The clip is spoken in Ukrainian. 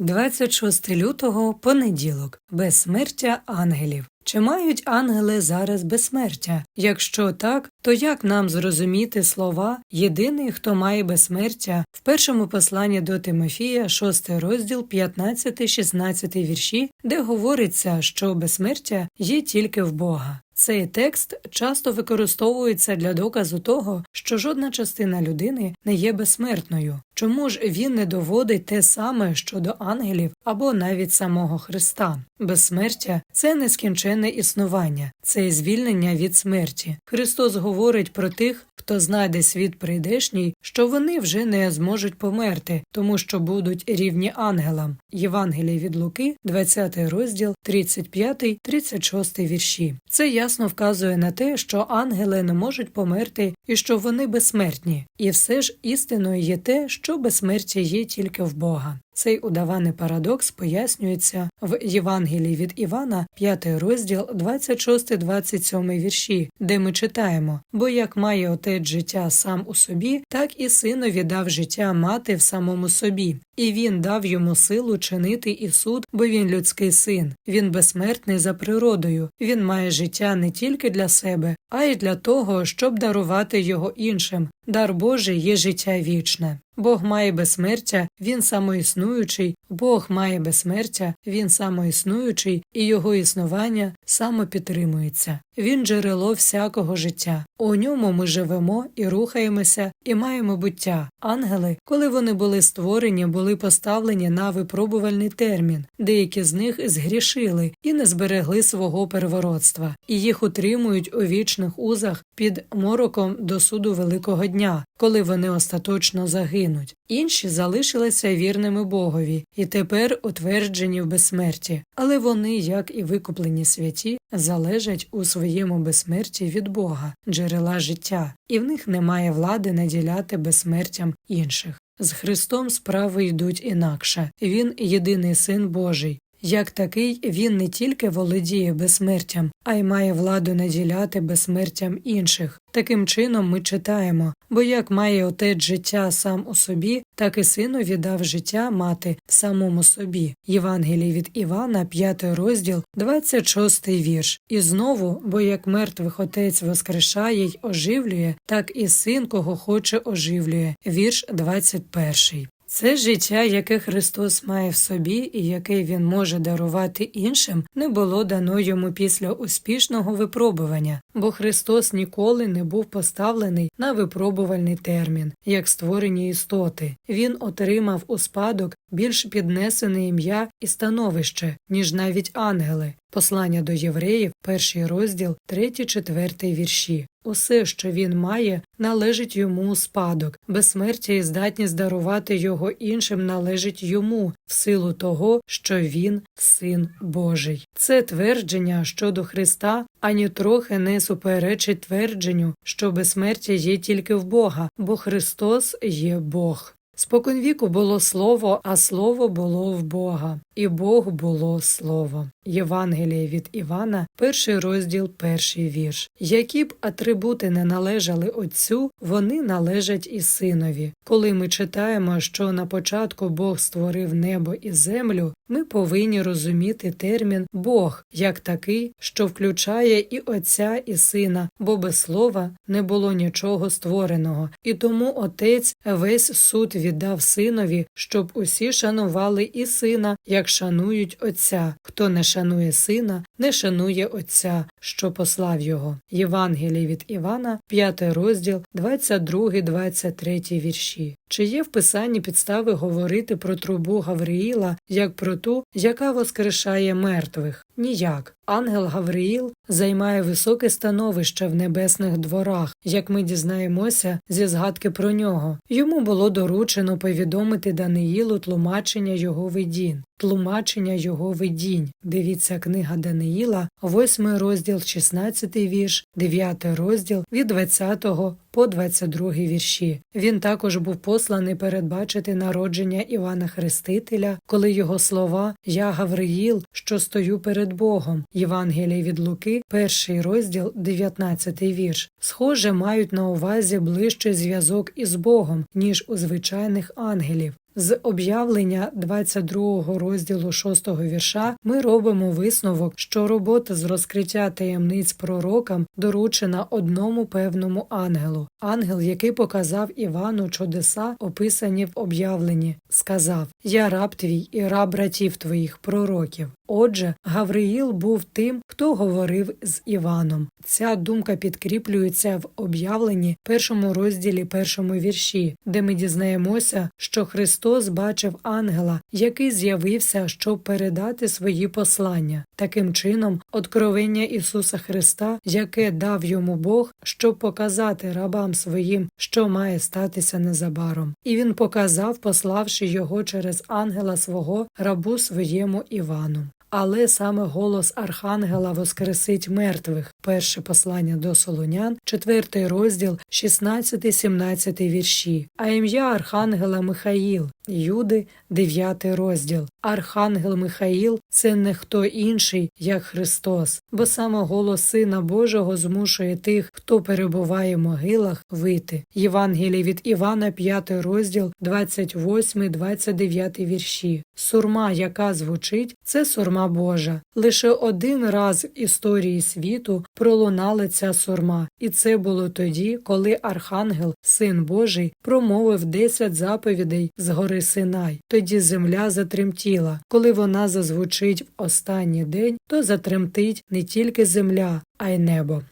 26 лютого понеділок. Безсмертя ангелів. Чи мають ангели зараз безсмертя? Якщо так, то як нам зрозуміти слова єдиний, хто має безсмертя в першому посланні до Тимофія, 6 розділ, 15-16 вірші, де говориться, що безсмертя є тільки в Бога. Цей текст часто використовується для доказу того, що жодна частина людини не є безсмертною. Чому ж він не доводить те саме щодо ангелів або навіть самого Христа? Безсмертя це нескінченне існування, це звільнення від смерті. Христос говорить про тих, хто знайде світ прийдешній, що вони вже не зможуть померти, тому що будуть рівні ангелам. Євангеліє від Луки, 20 розділ, 35-36 вірші. Це ясно вказує на те, що ангели не можуть померти і що вони безсмертні. І все ж істиною є те, що безсмертя є тільки в Бога. Цей удаваний парадокс пояснюється в Євангелії від Івана, 5 розділ, 26-27 вірші, де ми читаємо: бо як має отець життя сам у собі, так і синові дав життя мати в самому собі, і він дав йому силу чинити і суд, бо він людський син. Він безсмертний за природою. Він має життя не тільки для себе, а й для того, щоб дарувати його іншим. Дар Божий є життя вічне. Бог має безсмертя, він самоіснуючий, Бог має безсмертя, він самоіснуючий, і його існування самопідтримується. Він джерело всякого життя. У ньому ми живемо і рухаємося, і маємо буття. Ангели, коли вони були створені, були поставлені на випробувальний термін. Деякі з них згрішили і не зберегли свого первородства, і їх утримують у вічних узах під мороком до суду великого дня, коли вони остаточно загинуть. Інші залишилися вірними Богові і тепер утверджені в безсмерті, але вони, як і викуплені святі, залежать у своєму безсмерті від Бога, джерела життя, і в них немає влади наділяти безсмертям інших. З Христом справи йдуть інакше він єдиний син Божий. Як такий він не тільки володіє безсмертям, а й має владу наділяти безсмертям інших. Таким чином ми читаємо бо як має отець життя сам у собі, так і синові дав життя мати самому собі. Євангелій від Івана, 5 розділ, 26 вірш. І знову, бо як мертвих отець воскрешає й оживлює, так і син, кого хоче оживлює. Вірш 21. Це життя, яке Христос має в собі і яке Він може дарувати іншим, не було дано йому після успішного випробування, бо Христос ніколи не був поставлений на випробувальний термін, як створені істоти. Він отримав у спадок більш піднесене ім'я і становище, ніж навіть ангели. Послання до євреїв, перший розділ, 3-4 вірші. Усе, що він має, належить йому у спадок, безсмертя і здатність дарувати його іншим належить йому, в силу того, що він син Божий. Це твердження щодо Христа ані трохи не суперечить твердженню, що безсмертя є тільки в Бога, бо Христос є Бог. Споконвіку було слово, а слово було в Бога, і Бог було слово. Євангеліє від Івана, перший розділ, перший вірш. Які б атрибути не належали Отцю, вони належать і синові. Коли ми читаємо, що на початку Бог створив небо і землю, ми повинні розуміти термін Бог як такий, що включає і Отця, і Сина, бо без слова не було нічого створеного, і тому Отець весь суд віддав синові, щоб усі шанували і сина, як шанують Отця. Хто не шанує сина, не шанує Отця, що послав його. Євангелій від Івана, 5 розділ, 22-23 вірші. Чи є в писанні підстави говорити про трубу Гавриїла як про ту, яка воскрешає мертвих? Ніяк. Ангел Гавриїл займає високе становище в небесних дворах, як ми дізнаємося зі згадки про нього. Йому було доручено повідомити Даниїлу тлумачення його видінь. Тлумачення його видінь. Дивіться книга Даниїла, 8 розділ, 16 вірш, 9 розділ від 20 по 22 вірші. Він також був посланий передбачити народження Івана Хрестителя, коли його слова Я Гавриїл, що стою перед Богом. Євангелій від Луки, перший розділ, 19 вірш. Схоже, мають на увазі ближчий зв'язок із Богом, ніж у звичайних ангелів. З об'явлення 22 розділу 6 вірша ми робимо висновок, що робота з розкриття таємниць пророкам доручена одному певному ангелу. Ангел, який показав Івану чудеса, описані в об'явленні, сказав: Я раб твій і раб братів твоїх пророків. Отже, Гавриїл був тим, хто говорив з Іваном. Ця думка підкріплюється в об'явленні першому розділі першому вірші, де ми дізнаємося, що Христос бачив ангела, який з'явився, щоб передати свої послання. Таким чином, откровення Ісуса Христа, яке дав йому Бог, щоб показати рабам своїм, що має статися незабаром. І він показав, пославши його через ангела свого рабу своєму Івану. Але саме голос Архангела воскресить мертвих. Перше послання до Солонян, четвертий розділ, 16-17 вірші. А ім'я Архангела Михаїл, Юди, 9 розділ. Архангел Михаїл це не хто інший, як Христос, бо саме голос Сина Божого змушує тих, хто перебуває в могилах, вийти. Євангелій від Івана, 5 розділ, 28-29 вірші. Сурма, яка звучить, це сурма Божа. Лише один раз в історії світу пролунала ця сурма, і це було тоді, коли Архангел, Син Божий, промовив десять заповідей з гори Синай. Тоді земля затремтіла. Коли вона зазвучить в останній день, то затремтить не тільки земля, а й небо.